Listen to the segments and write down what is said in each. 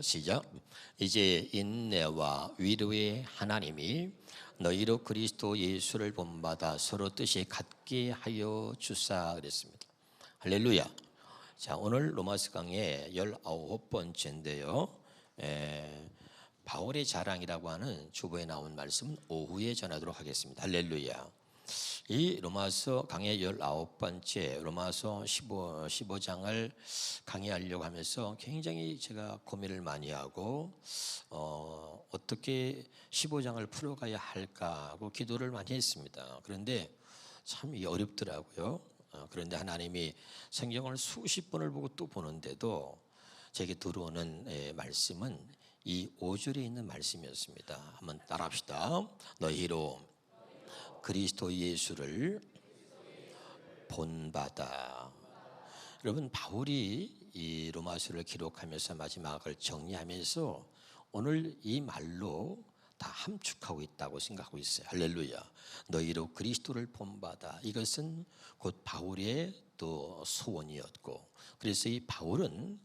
시작. 이제 인내와 위로의 하나님이 너희로 그리스도 예수를 본받아 서로 뜻이 같게 하여 주사 그랬습니다. 할렐루야. 자, 오늘 로마스 강의 19번째인데요. 에, 바울의 자랑이라고 하는 주보에 나온 말씀은 오후에 전하도록 하겠습니다. 할렐루야. 이 로마서 강의 19번째 로마서 15, 15장을 강의하려고 하면서 굉장히 제가 고민을 많이 하고 어, 어떻게 15장을 풀어가야 할까 하고 기도를 많이 했습니다. 그런데 참 어렵더라고요. 어, 그런데 하나님이 성경을 수십 번을 보고 또 보는데도 제게 들어오는 예, 말씀은 이 5절에 있는 말씀이었습니다. 한번 따라합시다. 너희로 그리스도 예수를 본받아. 여러분 바울이 이 로마서를 기록하면서 마지막을 정리하면서 오늘 이 말로 다 함축하고 있다고 생각하고 있어요. 할렐루야. 너희로 그리스도를 본받아. 이것은 곧 바울의 또 소원이었고 그래서 이 바울은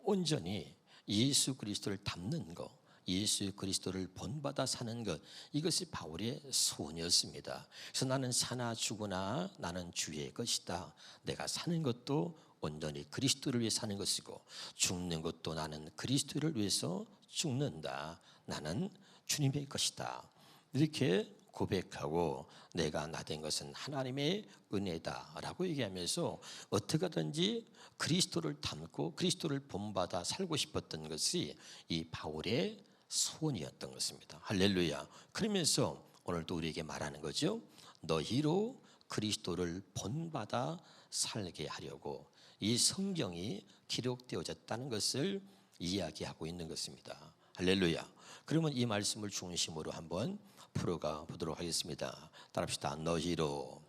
온전히 예수 그리스도를 담는 것 예수 그리스도를 본받아 사는 것 이것이 바울의 소원이었습니다. 그래서 나는 사나 죽으나 나는 주의 것이다. 내가 사는 것도 온전히 그리스도를 위해 사는 것이고 죽는 것도 나는 그리스도를 위해서 죽는다. 나는 주님의 것이다. 이렇게 고백하고 내가 나 된 것은 하나님의 은혜다라고 얘기하면서 어떻게 하든지 그리스도를 담고 그리스도를 본받아 살고 싶었던 것이 이 바울의 소원이었던 것입니다. 할렐루야. 그러면서 오늘도 우리에게 말하는 거죠. 너희로 그리스도를 본받아 살게 하려고 이 성경이 기록되어졌다는 것을 이야기하고 있는 것입니다. 할렐루야. 그러면 이 말씀을 중심으로 한번 풀어가 보도록 하겠습니다. 따라합시다. 너희로.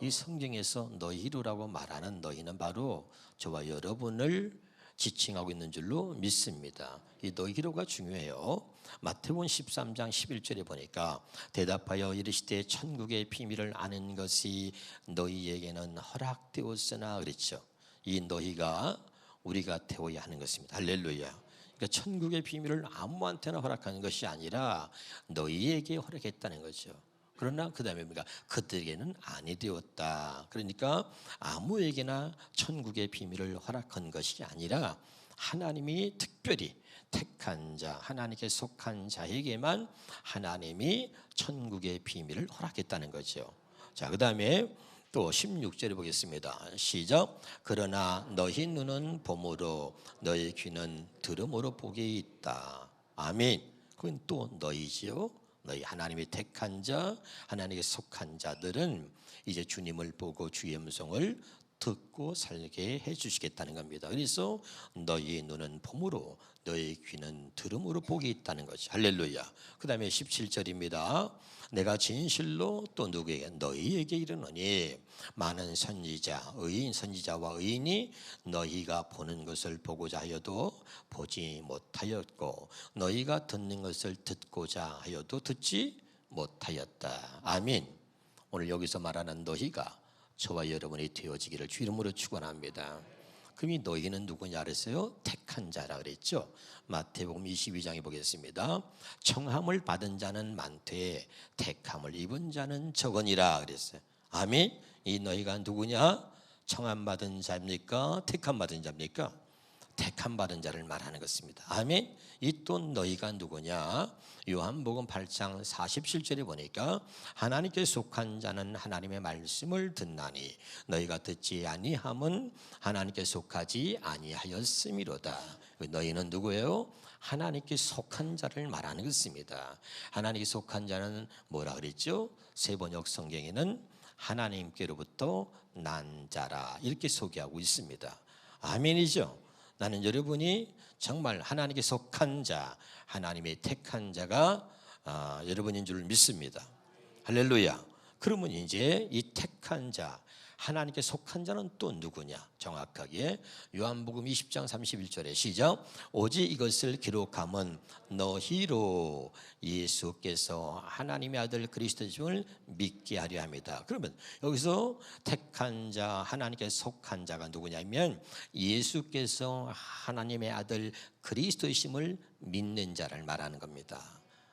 이 성경에서 너희로라고 말하는 너희는 바로 저와 여러분을 지칭하고 있는 줄로 믿습니다. 이 너희로가 중요해요. 마태복음 13장 11절에 보니까 대답하여 이르시되 천국의 비밀을 아는 것이 너희에게는 허락되었으나 그랬죠. 이 너희가 우리가 되어야 하는 것입니다. 할렐루야. 그러니까 천국의 비밀을 아무한테나 허락하는 것이 아니라 너희에게 허락했다는 거죠. 그러나 그 다음에 뭡니까? 그들에게는 아니 되었다. 그러니까 아무에게나 천국의 비밀을 허락한 것이 아니라 하나님이 특별히 택한 자, 하나님께 속한 자에게만 하나님이 천국의 비밀을 허락했다는 거죠. 자, 그 다음에 또 16절에 보겠습니다. 시작. 그러나 너희 눈은 봄으로 너희 귀는 들음으로 보게 있다. 아멘. 그건 또 너희지요. 너희 하나님이 택한 자, 하나님께 속한 자들은 이제 주님을 보고 주의 음성을 듣고 살게 해 주시겠다는 겁니다. 그래서 너희 눈은 봄으로 너희 귀는 들음으로 복이 있다는 거죠. 할렐루야. 그다음에 17절입니다. 내가 진실로 또 누구에게 너희에게 이르노니 많은 선지자 의인 선지자와 의인이 너희가 보는 것을 보고자 하여도 보지 못하였고 너희가 듣는 것을 듣고자 하여도 듣지 못하였다. 아멘. 오늘 여기서 말하는 너희가 저와 여러분이 되어지기를 주 이름으로 축원합니다. 그럼 이 너희는 누구냐 그랬어요? 택 한 자라 그랬죠. 마태복음 22장에 보겠습니다. 청함을 받은 자는 많되 택함을 입은 자는 적으니라 그랬어요. 아멘. 이 너희가 누구냐? 청함 받은 자입니까? 택함 받은 자입니까? 택함 받은 자를 말하는 것입니다. 아멘. 이 또 너희가 누구냐? 요한복음 8장 47절에 보니까 하나님께 속한 자는 하나님의 말씀을 듣나니 너희가 듣지 아니함은 하나님께 속하지 아니하였음이로다. 너희는 누구예요? 하나님께 속한 자를 말하는 것입니다. 하나님께 속한 자는 뭐라 그랬죠? 세번역 성경에는 하나님께로부터 난 자라 이렇게 소개하고 있습니다. 아멘이죠. 나는 여러분이 정말 하나님께 속한 자, 하나님의 택한 자가 아, 여러분인 줄 믿습니다. 할렐루야. 그러면 이제 이 택한 자, 하나님께 속한 자는 또 누구냐? 정확하게 요한복음 20장 31절에 시작. 오직 이것을 기록함은 너희로 예수께서 하나님의 아들 그리스도임을 믿게 하려 합니다. 그러면 여기서 택한 자, 하나님께 속한 자가 누구냐면 예수께서 하나님의 아들 그리스도이심을 믿는 자를 말하는 겁니다.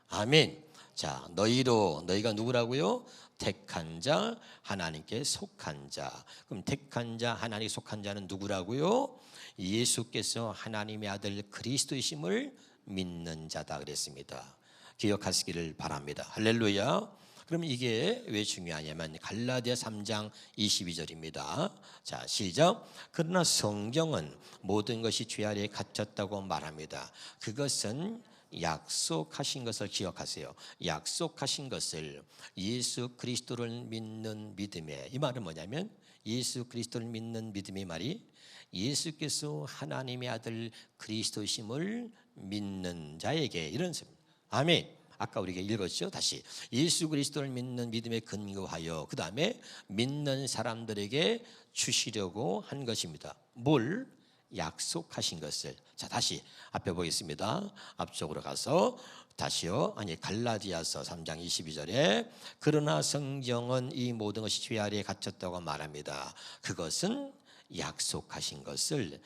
아멘. 자, 너희로 너희가 누구라고요? 택한 자, 하나님께 속한 자. 그럼 택한 자, 하나님께 속한 자는 누구라고요? 예수께서 하나님의 아들 그리스도이심을 믿는 자다 그랬습니다. 기억하시기를 바랍니다. 할렐루야. 그럼 이게 왜 중요하냐면 갈라디아 3장 22절입니다. 자, 시작. 그러나 성경은 모든 것이 죄 아래에 갇혔다고 말합니다. 그것은 약속하신 것을 기억하세요. 약속하신 것을 예수 그리스도를 믿는 믿음에 이 말은 뭐냐면 예수 그리스도를 믿는 믿음의 말이 예수께서 하나님의 아들 그리스도심을 믿는 자에게 이런 셈입니다. 아멘. 아까 우리가 읽었죠. 다시 예수 그리스도를 믿는 믿음에 근거하여 그 다음에 믿는 사람들에게 주시려고 한 것입니다. 뭘 약속하신 것을 자 다시 앞에 보겠습니다. 앞쪽으로 가서 다시요. 아니 갈라디아서 3장 22절에 그러나 성경은 이 모든 것이 죄 아래에 갇혔다고 말합니다. 그것은 약속하신 것을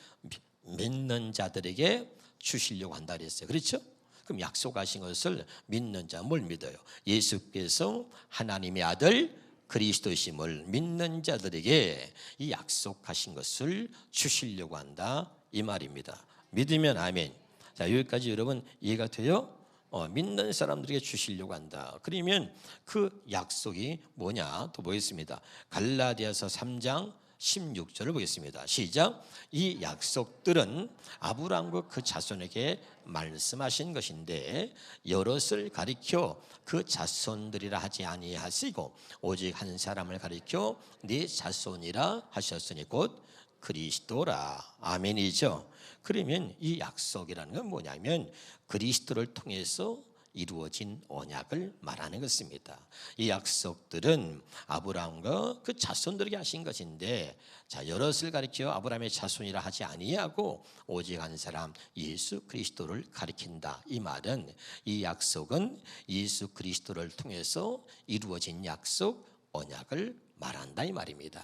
믿는 자들에게 주시려고 한다 그랬어요. 그렇죠? 그럼 약속하신 것을 믿는 자 뭘 믿어요? 예수께서 하나님의 아들 그리스도심을 믿는 자들에게 이 약속하신 것을 주시려고 한다 이 말입니다. 믿으면 아멘. 자 여기까지 여러분 이해가 돼요? 어, 믿는 사람들에게 주시려고 한다. 그러면 그 약속이 뭐냐? 또 보겠습니다. 갈라디아서 3장 16절을 보겠습니다. 시작. 이 약속들은 아브라함과 그 자손에게 말씀하신 것인데 여럿을 가리켜 그 자손들이라 하지 아니하시고 오직 한 사람을 가리켜 네 자손이라 하셨으니 곧 그리스도라. 아멘이죠. 그러면 이 약속이라는 건 뭐냐면 그리스도를 통해서 이루어진 언약을 말하는 것입니다. 이 약속들은 아브라함과 그 자손들에게 하신 것인데 자 여럿을 가리켜 아브라함의 자손이라 하지 아니하고 오직 한 사람 예수 그리스도를 가리킨다. 이 말은 이 약속은 예수 그리스도를 통해서 이루어진 약속 언약을 말한다 이 말입니다.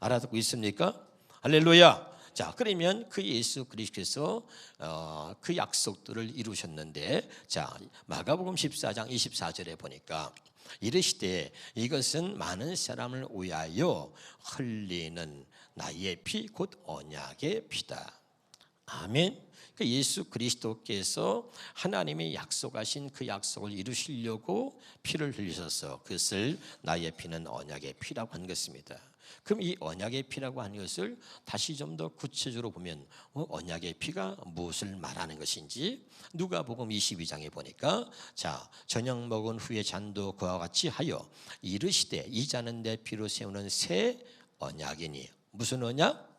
알아듣고 있습니까? 할렐루야. 자, 그러면 그 예수 그리스도께서 어, 그 약속들을 이루셨는데 자, 마가복음 14장 24절에 보니까 이르시되 이것은 많은 사람을 위하여 흘리는 나의 피 곧 언약의 피다. 아멘. 그 예수 그리스도께서 하나님의 약속하신 그 약속을 이루시려고 피를 흘리셔서 그것을 나의 피는 언약의 피라고 한 것입니다. 그럼 이 언약의 피라고 하는 것을 다시 좀 더 구체적으로 보면 어, 언약의 피가 무엇을 말하는 것인지 누가복음 22장에 보니까 자 저녁 먹은 후에 잔도 그와 같이 하여 이르시되 이 잔은 내 피로 세우는 새 언약이니 무슨 언약?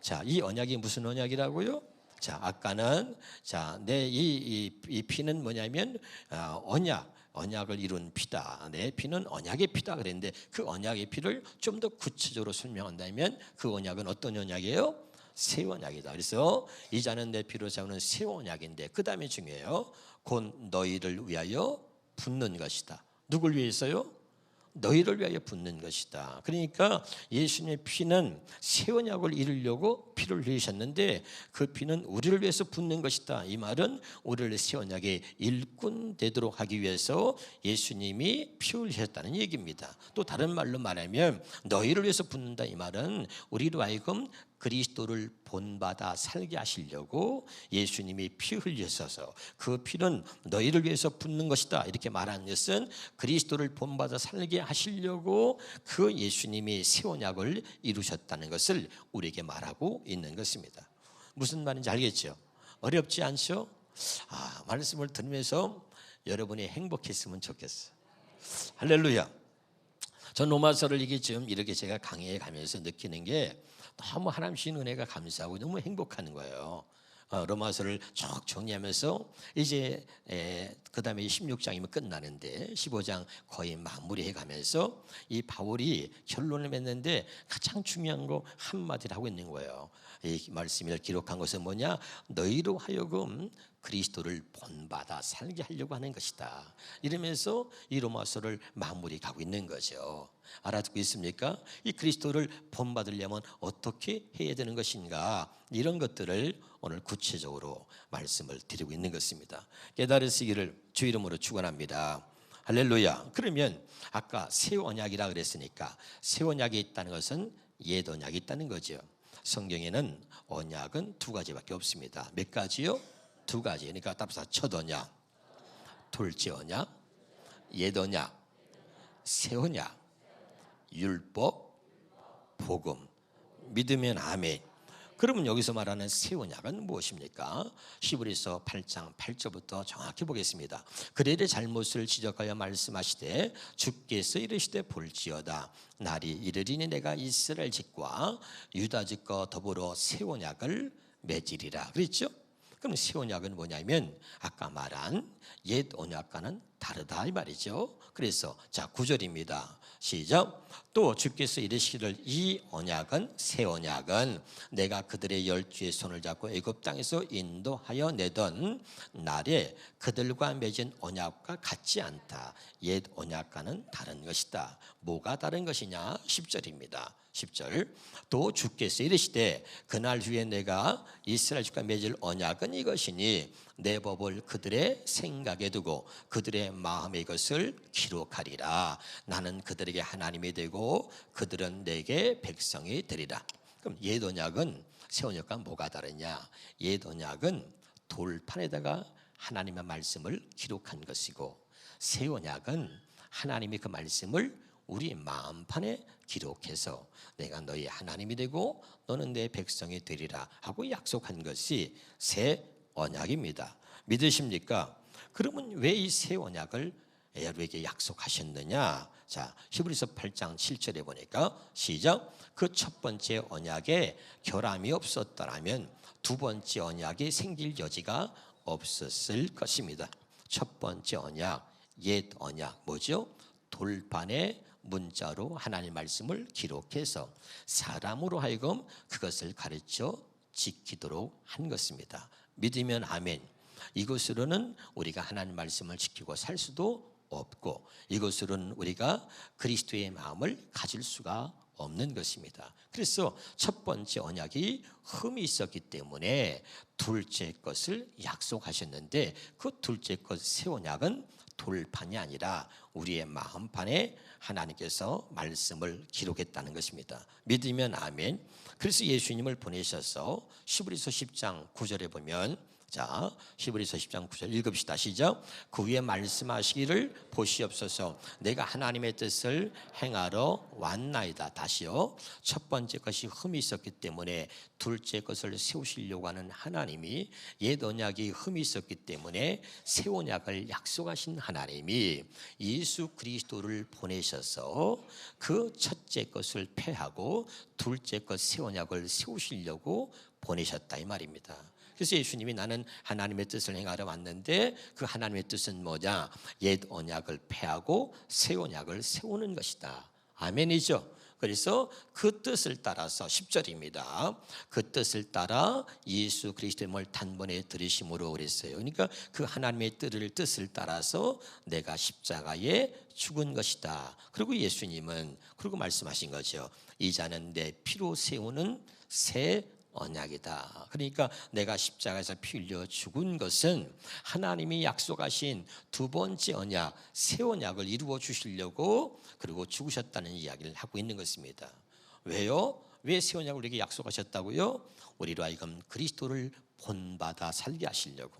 자, 이 언약이 무슨 언약이라고요? 자, 아까는 자, 내이 이, 이 피는 뭐냐면 어, 언약 언약을 이룬 피다. 내 피는 언약의 피다 그랬는데 그 언약의 피를 좀 더 구체적으로 설명한다면 그 언약은 어떤 언약이에요? 새 언약이다. 그래서 이 자는 내 피로 세우는 새 언약인데 그 다음에 중요해요. 곧 너희를 위하여 붙는 것이다. 누굴 위해서요? 너희를 위하여 붙는 것이다. 그러니까 예수님의 피는 새 언약을 이루려고 피를 흘리셨는데 그 피는 우리를 위해서 붙는 것이다. 이 말은 우리를 새 언약의 일꾼 되도록 하기 위해서 예수님이 피 흘리셨다는 얘기입니다. 또 다른 말로 말하면 너희를 위해서 붙는다 이 말은 우리로 하여금 그리스도를 본받아 살게 하시려고 예수님이 피 흘리셔서 그 피는 너희를 위해서 붓는 것이다 이렇게 말하는 것은 그리스도를 본받아 살게 하시려고 그 예수님이 새 언약을 이루셨다는 것을 우리에게 말하고 있는 것입니다. 무슨 말인지 알겠죠? 어렵지 않죠? 아, 말씀을 들으면서 여러분이 행복했으면 좋겠어. 할렐루야. 전 로마서를 이게 지금 이렇게 제가 강의해 가면서 느끼는 게 너무 하나님 주신 은혜가 감사하고 너무 행복한 거예요. 어, 로마서를 쭉 정리하면서 이제 그 다음에 16장이면 끝나는데 15장 거의 마무리해 가면서 이 바울이 결론을 맺는데 가장 중요한 거 한마디를 하고 있는 거예요. 이 말씀을 기록한 것은 뭐냐? 너희로 하여금 그리스도를 본받아 살게 하려고 하는 것이다. 이러면서 이 로마서를 마무리 가고 있는 거죠. 알아듣고 있습니까? 이 그리스도를 본받으려면 어떻게 해야 되는 것인가? 이런 것들을 오늘 구체적으로 말씀을 드리고 있는 것입니다. 깨달으시기를 주 이름으로 축원합니다. 할렐루야. 그러면 아까 새 언약이라 그랬으니까 새 언약이 있다는 것은 옛 언약이 있다는 거죠. 성경에는 언약은 두 가지밖에 없습니다. 몇 가지요? 두 가지. 그러니까 답사 첫 언약, 둘째 언약, 옛 언약, 새 언약, 율법, 복음. 믿으면 아멘. 그러면 여기서 말하는 새 언약은 무엇입니까? 히브리서 8장 8절부터 정확히 보겠습니다. 그들의 잘못을 지적하여 말씀하시되 주께서 이르시되 볼지어다 날이 이르리니 내가 이스라엘 집과 유다 집과 더불어 새 언약을 맺으리라 그랬죠? 그럼 새 언약은 뭐냐면 아까 말한 옛 언약과는 다르다 이 말이죠. 그래서 자 구절입니다. 시작. 또 주께서 이르시기를 이 언약은 새 언약은 내가 그들의 열주의 손을 잡고 애굽 땅에서 인도하여 내던 날에 그들과 맺은 언약과 같지 않다. 옛 언약과는 다른 것이다. 뭐가 다른 것이냐? 10절입니다. 10절 또 주께서 이르시되 그날 후에 내가 이스라엘 집과 맺을 언약은 이것이니 내 법을 그들의 생각에 두고 그들의 마음에 이것을 기록하리라 나는 그들에게 하나님이 되고 그들은 내게 백성이 되리라 그럼 옛 언약은 새 언약과 뭐가 다르냐 옛 언약은 돌판에다가 하나님의 말씀을 기록한 것이고 새 언약은 하나님이 그 말씀을 우리 마음판에 기록해서 내가 너희 하나님이 되고 너는 내 백성이 되리라 하고 약속한 것이 새 언약입니다. 믿으십니까? 그러면 왜 이 새 언약을 에르에게 약속하셨느냐? 자, 히브리서 8장 7절에 보니까 시작 그 첫 번째 언약에 결함이 없었더라면 두 번째 언약이 생길 여지가 없었을 것입니다. 첫 번째 언약, 옛 언약 뭐죠? 돌판에 문자로 하나님 말씀을 기록해서 사람으로 하여금 그것을 가르쳐 지키도록 한 것입니다. 믿으면 아멘. 이것으로는 우리가 하나님 말씀을 지키고 살 수도 없고 이것으로는 우리가 그리스도의 마음을 가질 수가 없는 것입니다. 그래서 첫 번째 언약이 흠이 있었기 때문에 둘째 것을 약속하셨는데 그 둘째 것 새 언약은 돌판이 아니라 우리의 마음판에 하나님께서 말씀을 기록했다는 것입니다. 믿으면 아멘. 그래서 예수님을 보내셔서 시브리서 10장 9절에 보면 자, 히브리서 10장 9절 읽읍시다. 시작. 그 위에 말씀하시기를 보시옵소서. 내가 하나님의 뜻을 행하러 왔나이다. 다시요. 첫 번째 것이 흠이 있었기 때문에 둘째 것을 세우시려고 하는 하나님이 옛 언약이 흠이 있었기 때문에 새 언약을 약속하신 하나님이 예수 그리스도를 보내셔서 그 첫째 것을 패하고 둘째 것 새 언약을 세우시려고 보내셨다 이 말입니다. 그래서 예수님이 나는 하나님의 뜻을 행하러 왔는데 그 하나님의 뜻은 뭐냐? 옛 언약을 폐하고 새 언약을 세우는 것이다. 아멘이죠. 그래서 그 뜻을 따라서 10절입니다. 그 뜻을 따라 예수 그리스도의 뭘 단번에 들으심으로 그랬어요. 그러니까 그 하나님의 뜻을 뜻을 따라서 내가 십자가에 죽은 것이다. 그리고 예수님은 그리고 말씀하신 거죠. 이 자는 내 피로 세우는 새 언약이다. 그러니까 내가 십자가에서 피 흘려 죽은 것은 하나님이 약속하신 두 번째 언약, 새 언약을 이루어 주시려고 그리고 죽으셨다는 이야기를 하고 있는 것입니다. 왜요? 왜 새 언약을 우리에게 약속하셨다고요? 우리로 하여금 그리스도를 본받아 살게 하시려고.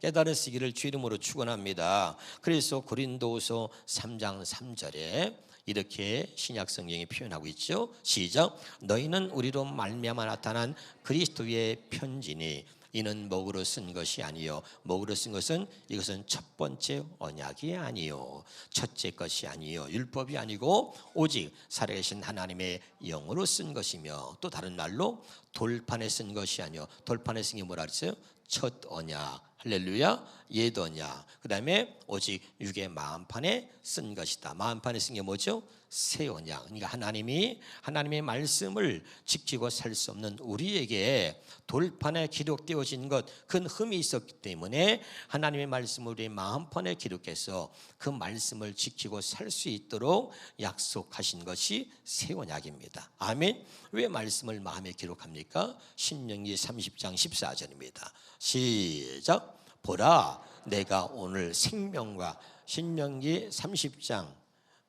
깨달으시기를 주 이름으로 축원합니다. 그래서 고린도서 3장 3절에 이렇게 신약 성경이 표현하고 있죠. 시작. 너희는 우리로 말미암아 나타난 그리스도의 편지니 이는 목으로 쓴 것이 아니요 목으로 쓴 것은 이것은 첫 번째 언약이 아니요 첫째 것이 아니요 율법이 아니고 오직 살아계신 하나님의 영으로 쓴 것이며 또 다른 말로 돌판에 쓴 것이 아니요 돌판에 쓴 게 뭐라 그랬어요? 첫 언약 할렐루야 옛 언약 그 다음에 오직 육의 마음판에 쓴 것이다 마음판에 쓴 게 뭐죠? 새 언약. 그러니까 하나님이 하나님의 말씀을 지키고 살 수 없는 우리에게 돌판에 기록되어진 것, 큰 흠이 있었기 때문에 하나님의 말씀을 우리 마음판에 기록해서 그 말씀을 지키고 살 수 있도록 약속하신 것이 새 언약입니다. 아멘. 왜 말씀을 마음에 기록합니까? 신명기 30장 14절입니다. 시작. 보라, 내가 오늘 생명과 신명기 30장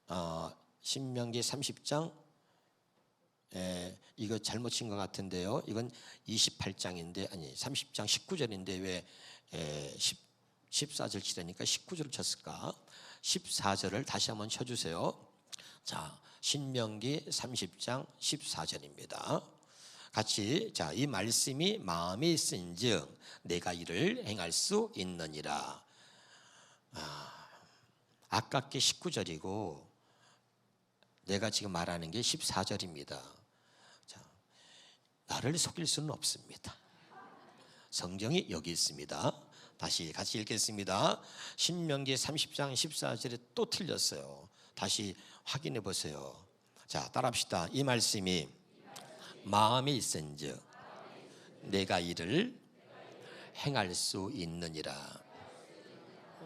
어, 신명기 30장 에, 이거 잘못 친 것 같은데요. 이건 28장인데 아니 30장 19절인데 왜 에, 10, 14절 치려니까 19절을 쳤을까? 14절을 다시 한번 쳐주세요. 자, 신명기 30장 14절입니다. 같이 자 이 말씀이 마음에 있은즉 내가 이를 행할 수 있느니라. 아, 아깝게 19절이고 내가 지금 말하는 게 14절입니다. 자, 나를 속일 수는 없습니다. 성경이 여기 있습니다. 다시 같이 읽겠습니다. 신명기 30장 14절에 또 틀렸어요. 다시 확인해 보세요. 자, 따라합시다. 이 말씀이 마음에 있은즉 내가 이를 행할 수 있느니라.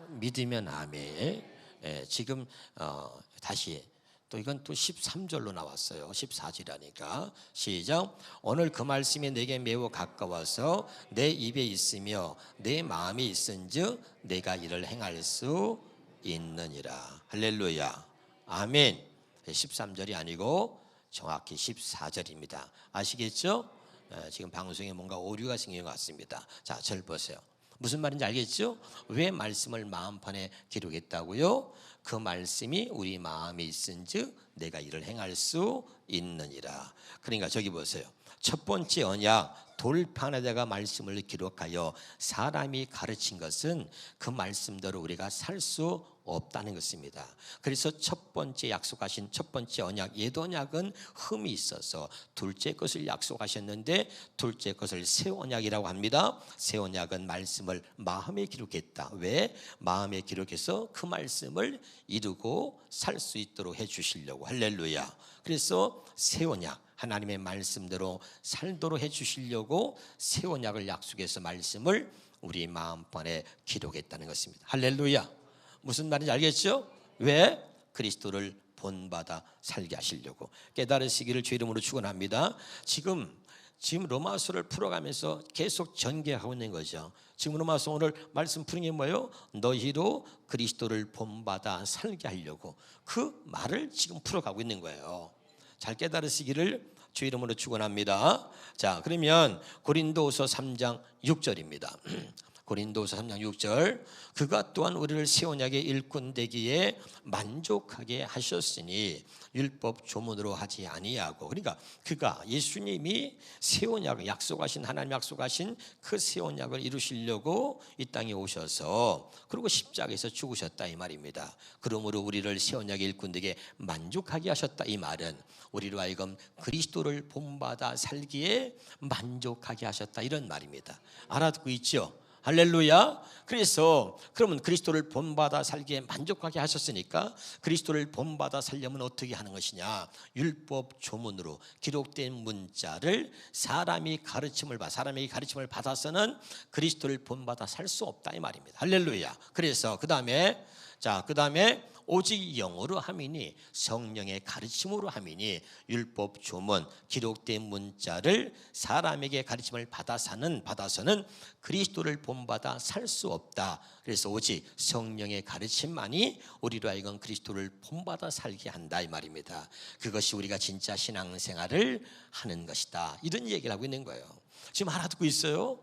믿으면 아멘. 예, 지금 어, 다시 또 이건 또 13절로 나왔어요. 14절이라니까. 시작. 오늘 그 말씀이 내게 매우 가까워서 내 입에 있으며 내 마음에 있은즉 내가 이를 행할 수 있느니라. 할렐루야. 아멘. 13절이 아니고 정확히 14절입니다. 아시겠죠? 어, 지금 방송에 뭔가 오류가 생긴 것 같습니다. 자, 절 보세요. 무슨 말인지 알겠죠? 왜 말씀을 마음판에 기록했다고요? 그 말씀이 우리 마음에 있은즉 내가 이를 행할 수 있느니라. 그러니까 저기 보세요. 첫 번째 언약 돌판에다가 말씀을 기록하여 사람이 가르친 것은 그 말씀대로 우리가 살 수 없다는 것입니다. 그래서 첫 번째 약속하신 첫 번째 언약 옛 언약은 흠이 있어서 둘째 것을 약속하셨는데 둘째 것을 새 언약이라고 합니다. 새 언약은 말씀을 마음에 기록했다. 왜? 마음에 기록해서 그 말씀을 이루고 살 수 있도록 해 주시려고 할렐루야. 그래서 새 언약 하나님의 말씀대로 살도록 해 주시려고 새 언약을 약속해서 말씀을 우리 마음판에 기록했다는 것입니다. 할렐루야. 무슨 말인지 알겠죠? 왜? 그리스도를 본받아 살게 하시려고 깨달으시기를 주 이름으로 축원합니다. 지금 지금 로마서를 풀어가면서 계속 전개하고 있는 거죠. 지금 로마서 오늘 말씀 푸는 게 뭐예요? 너희로 그리스도를 본받아 살게 하려고 그 말을 지금 풀어가고 있는 거예요. 잘 깨달으시기를 주 이름으로 축원합니다. 자, 그러면 고린도후서 3장 6절입니다. 고린도서 3장 6절 그가 또한 우리를 새 언약의 일꾼 되기에 만족하게 하셨으니 율법 조문으로 하지 아니하고 그러니까 그가 예수님이 새 언약을 약속하신 하나님 약속하신 그 새 언약을 이루시려고 이 땅에 오셔서 그리고 십자가에서 죽으셨다 이 말입니다. 그러므로 우리를 새 언약의 일꾼 되게 만족하게 하셨다 이 말은 우리로 하여금 그리스도를 본받아 살기에 만족하게 하셨다 이런 말입니다. 알아듣고 있죠? 할렐루야. 그래서 그러면 그리스도를 본받아 살기에 만족하게 하셨으니까 그리스도를 본받아 살려면 어떻게 하는 것이냐? 율법 조문으로 기록된 문자를 사람이 가르침을 받 사람에게 가르침을 받아서는 그리스도를 본받아 살 수 없다 이 말입니다. 할렐루야. 그래서 그다음에 자, 그 다음에 오직 영어로 함이니 성령의 가르침으로 함이니 율법 조문 기록된 문자를 사람에게 가르침을 받아서는 받아서는 그리스도를 본받아 살 수 없다. 그래서 오직 성령의 가르침만이 우리로 하여금 그리스도를 본받아 살게 한다 이 말입니다. 그것이 우리가 진짜 신앙생활을 하는 것이다. 이런 얘기를 하고 있는 거예요. 지금 알아듣고 있어요?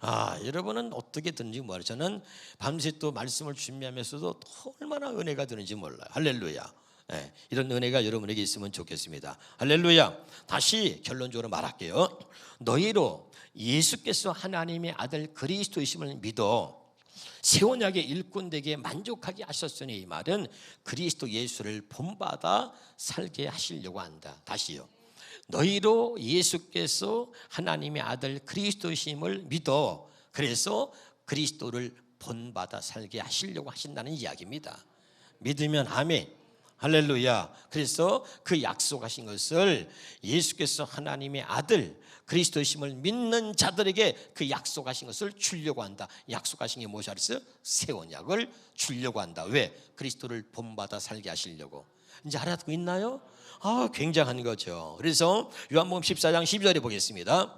아, 여러분은 어떻게 듣는지 몰라요. 저는 밤새 또 말씀을 준비하면서도 얼마나 은혜가 되는지 몰라요. 할렐루야. 예, 이런 은혜가 여러분에게 있으면 좋겠습니다. 할렐루야. 다시 결론적으로 말할게요. 너희로 예수께서 하나님의 아들 그리스도이심을 믿어 새 언약의 일꾼 되게 만족하게 하셨으니 이 말은 그리스도 예수를 본받아 살게 하시려고 한다. 다시요. 너희로 예수께서 하나님의 아들 그리스도심을 믿어 그래서 그리스도를 본받아 살게 하시려고 하신다는 이야기입니다. 믿으면 아멘. 할렐루야. 그래서 그 약속하신 것을 예수께서 하나님의 아들 그리스도심을 믿는 자들에게 그 약속하신 것을 주려고 한다. 약속하신 게 무엇이 알았어요? 새 언약을 주려고 한다. 왜? 그리스도를 본받아 살게 하시려고. 이제 알아듣고 있나요? 아, 굉장한 거죠. 그래서 요한복음 14장 12절에 보겠습니다.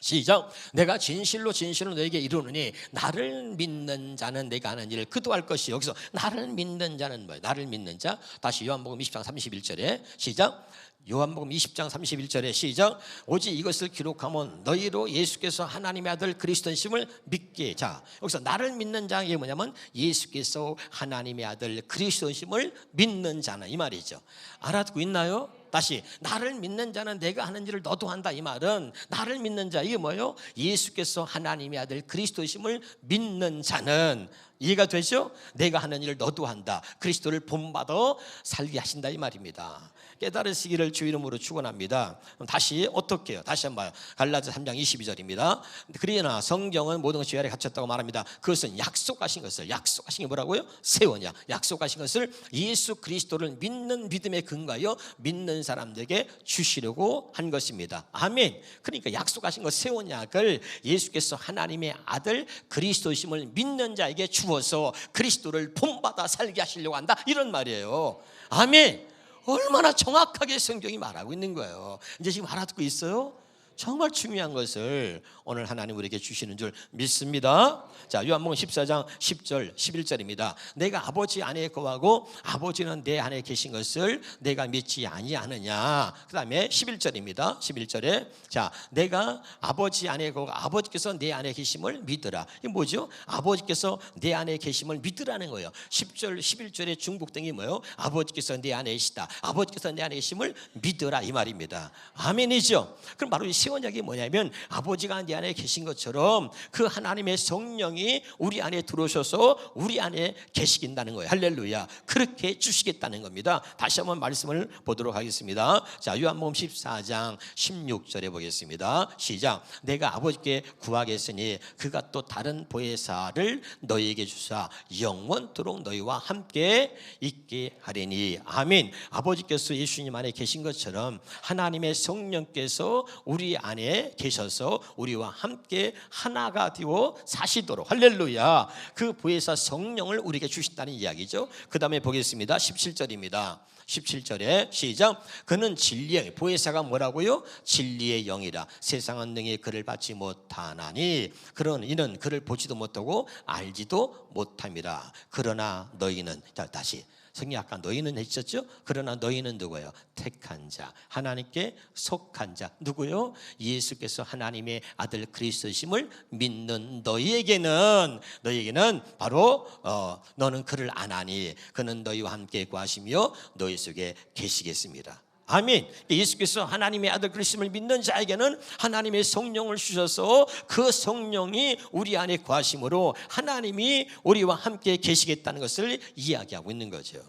시작. 내가 진실로 진실로 너에게 이르노니 나를 믿는 자는 내가 하는 일을 그도 할 것이 여기서 나를 믿는 자는 뭐예요? 나를 믿는 자. 다시 요한복음 20장 31절에 시작. 요한복음 20장 31절에 시작. 오직 이것을 기록하면 너희로 예수께서 하나님의 아들 그리스도심을 믿게. 자, 여기서 나를 믿는 자 이게 뭐냐면 예수께서 하나님의 아들 그리스도심을 믿는 자는 이 말이죠. 알아듣고 있나요? 다시 나를 믿는 자는 내가 하는 일을 너도 한다 이 말은 나를 믿는 자 이게 뭐예요? 예수께서 하나님의 아들 그리스도심을 믿는 자는 이해가 되죠? 내가 하는 일을 너도 한다. 그리스도를 본받아 살게 하신다 이 말입니다. 깨달으시기를 주 이름으로 축원합니다. 다시 어떻게 해요? 다시 한번. 갈라디아 3장 22절입니다. 그러나 성경은 모든 것이 아래 갇혔다고 말합니다. 그것은 약속하신 것을 약속하신 게 뭐라고요? 세원이야. 약속하신 것을 예수 그리스도를 믿는 믿음에 근거하여 믿는 사람들에게 주시려고 한 것입니다. 아멘. 그러니까 약속하신 것 세원약을 예수께서 하나님의 아들 그리스도심을 믿는 자에게 주어서 그리스도를 본받아 살게 하시려고 한다. 이런 말이에요. 아멘. 얼마나 정확하게 성경이 말하고 있는 거예요. 이제 지금 알아듣고 있어요? 정말 중요한 것을 오늘 하나님 우리에게 주시는 줄 믿습니다. 자, 요한복음 14장 10절, 11절입니다. 내가 아버지 안에 거하고 아버지는 내 안에 계신 것을 내가 믿지 아니하느냐. 그다음에 11절입니다. 11절에 자, 내가 아버지 안에 거하고 아버지께서 내 안에 계심을 믿으라. 이게 뭐죠? 아버지께서 내 안에 계심을 믿으라는 거예요. 10절, 11절에 중복된 게 뭐예요? 아버지께서 내 안에 계시다. 아버지께서 내 안에 계심을 믿으라 이 말입니다. 아멘이죠. 그럼 바로 이 시원약이 뭐냐면 아버지가 내 안에 계신 것처럼 그 하나님의 성령이 우리 안에 들어오셔서 우리 안에 계시긴다는 거예요. 할렐루야. 그렇게 주시겠다는 겁니다. 다시 한번 말씀을 보도록 하겠습니다. 자, 요한복음 14장 16절에 보겠습니다. 시작. 내가 아버지께 구하겠으니 그가 또 다른 보혜사를 너희에게 주사 영원토록 너희와 함께 있게 하리니. 아멘. 아버지께서 예수님 안에 계신 것처럼 하나님의 성령께서 우리 안에 계셔서 우리와 함께 하나가 되어 사시도록 할렐루야. 그 보혜사 성령을 우리에게 주신다는 이야기죠. 그 다음에 보겠습니다. 17절입니다. 17절에 시작 그는 진리의 보혜사가 뭐라고요? 진리의 영이라 세상은 능히 그를 받지 못하나니 그런 이는 그를 보지도 못하고 알지도 못함이라 그러나 너희는 자 다시 성경 아까 너희는 했었죠? 그러나 너희는 누구예요? 택한 자, 하나님께 속한 자. 누구요? 예수께서 하나님의 아들 그리스도심을 믿는 너희에게는 너희에게는 바로 어, 너는 그를 안하니 그는 너희와 함께 구하시며 너희 속에 계시겠습니다. 아멘. 예수께서 하나님의 아들 그리스도를 믿는 자에게는 하나님의 성령을 주셔서 그 성령이 우리 안에 거하심으로 하나님이 우리와 함께 계시겠다는 것을 이야기하고 있는 거죠.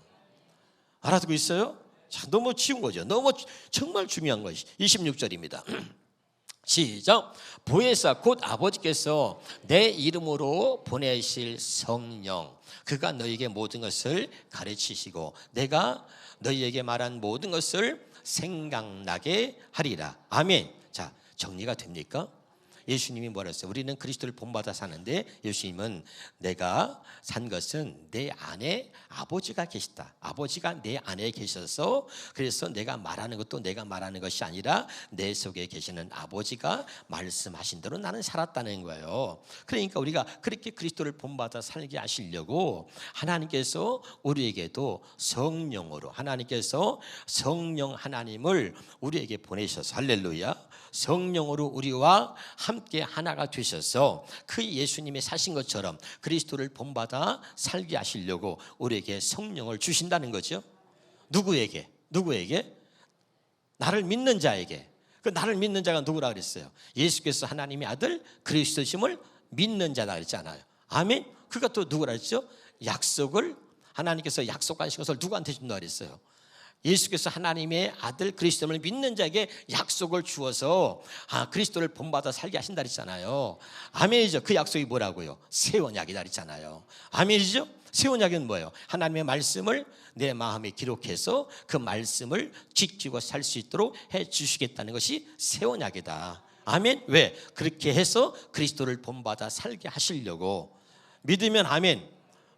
알아듣고 있어요? 자, 너무 쉬운 거죠. 너무 정말 중요한 것이 26절입니다. 시작. 보혜사 곧 아버지께서 내 이름으로 보내실 성령 그가 너에게 모든 것을 가르치시고 내가 너희에게 말한 모든 것을 생각나게 하리라. 아멘. 자, 정리가 됩니까? 예수님이 뭐라 했어요? 우리는 그리스도를 본받아 사는데 예수님은 내가 산 것은 내 안에 아버지가 계시다. 아버지가 내 안에 계셔서 그래서 내가 말하는 것도 내가 말하는 것이 아니라 내 속에 계시는 아버지가 말씀하신 대로 나는 살았다는 거예요. 그러니까 우리가 그렇게 그리스도를 본받아 살게 하시려고 하나님께서 우리에게도 성령으로 하나님께서 성령 하나님을 우리에게 보내셔서 할렐루야. 성령으로 우리와 함께 하나가 되셔서 그 예수님이 사신 것처럼 그리스도를 본받아 살게 하시려고 우리에게 성령을 주신다는 거죠. 누구에게? 누구에게? 나를 믿는 자에게. 그 나를 믿는 자가 누구라 그랬어요? 예수께서 하나님의 아들 그리스도심을 믿는 자다 그랬잖아요. 아멘. 그가 또 누구라 그랬죠? 약속을 하나님께서 약속하신 것을 누구한테 준다 그랬어요? 예수께서 하나님의 아들 그리스도를 믿는 자에게 약속을 주어서 아 그리스도를 본받아 살게 하신다 그랬잖아요. 아멘이죠. 그 약속이 뭐라고요? 새 언약이다 그랬잖아요. 아멘이죠. 새 언약은 뭐예요? 하나님의 말씀을 내 마음에 기록해서 그 말씀을 지키고 살 수 있도록 해 주시겠다는 것이 새 언약이다. 아멘. 왜? 그렇게 해서 그리스도를 본받아 살게 하시려고 믿으면 아멘.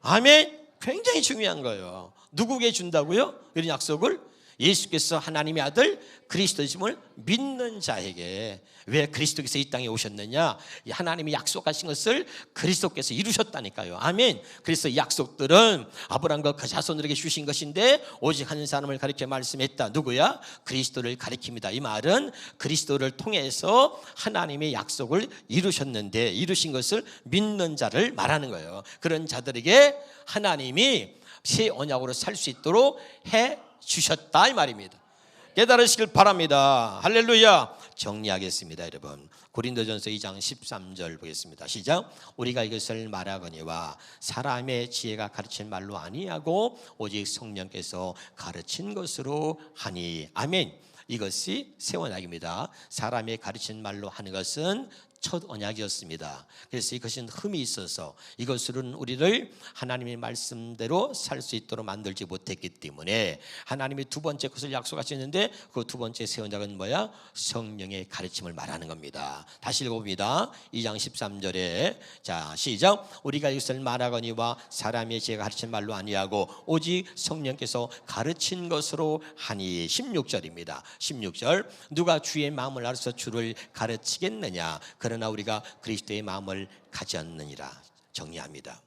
아멘. 굉장히 중요한 거예요. 누구에게 준다고요? 이런 약속을 예수께서 하나님의 아들 그리스도심을 믿는 자에게 왜 그리스도께서 이 땅에 오셨느냐? 이 하나님이 약속하신 것을 그리스도께서 이루셨다니까요. 아멘. 그래서 이 약속들은 아브라함과 그 자손들에게 주신 것인데 오직 한 사람을 가리켜 말씀했다. 누구야? 그리스도를 가리킵니다. 이 말은 그리스도를 통해서 하나님의 약속을 이루셨는데 이루신 것을 믿는 자를 말하는 거예요. 그런 자들에게 하나님이 새 언약으로 살 수 있도록 해 주셨다 이 말입니다. 깨달으시길 바랍니다. 할렐루야. 정리하겠습니다, 여러분. 고린도전서 2장 13절 보겠습니다. 시작. 우리가 이것을 말하거니와 사람의 지혜가 가르친 말로 아니하고 오직 성령께서 가르친 것으로 하니. 아멘. 이것이 새 언약입니다. 사람의 가르친 말로 하는 것은 첫 언약이었습니다. 그래서 이것은 흠이 있어서 이것으로는 우리를 하나님의 말씀대로 살 수 있도록 만들지 못했기 때문에 하나님이 두 번째 것을 약속하셨는데 그 두 번째 새 언약은 뭐야? 성령의 가르침을 말하는 겁니다. 다시 읽어봅니다. 2장 13절에 자 시작 우리가 이것을 말하거니와 사람의 지혜가 가르친 말로 아니하고 오직 성령께서 가르친 것으로 하니 16절입니다. 16절 누가 주의 마음을 알아서 주를 가르치겠느냐 그 러나 우리가 그리스도의 마음을 가졌느니라 정리합니다.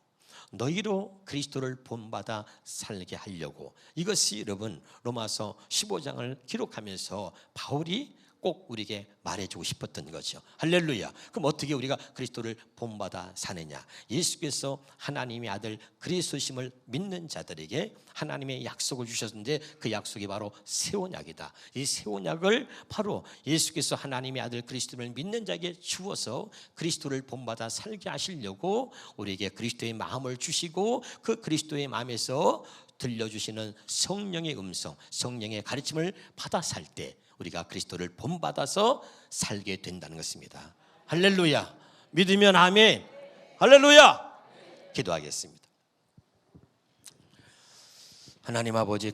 너희로 그리스도를 본받아 살게 하려고 이것이 여러분 로마서 15장을 기록하면서 바울이 꼭 우리에게 말해주고 싶었던 거죠. 할렐루야. 그럼 어떻게 우리가 그리스도를 본받아 사느냐? 예수께서 하나님의 아들 그리스도심을 믿는 자들에게 하나님의 약속을 주셨는데 그 약속이 바로 세원약이다. 이 세원약을 바로 예수께서 하나님의 아들 그리스도를 믿는 자에게 주어서 그리스도를 본받아 살게 하시려고 우리에게 그리스도의 마음을 주시고 그 그리스도의 마음에서 들려주시는 성령의 음성, 성령의 가르침을 받아 살 때 우리가 그리스도를 본받아서 살게 된다는 것입니다. 할렐루야. 믿으면 아멘. 할렐루야. 기도하겠습니다. 하나님 아버지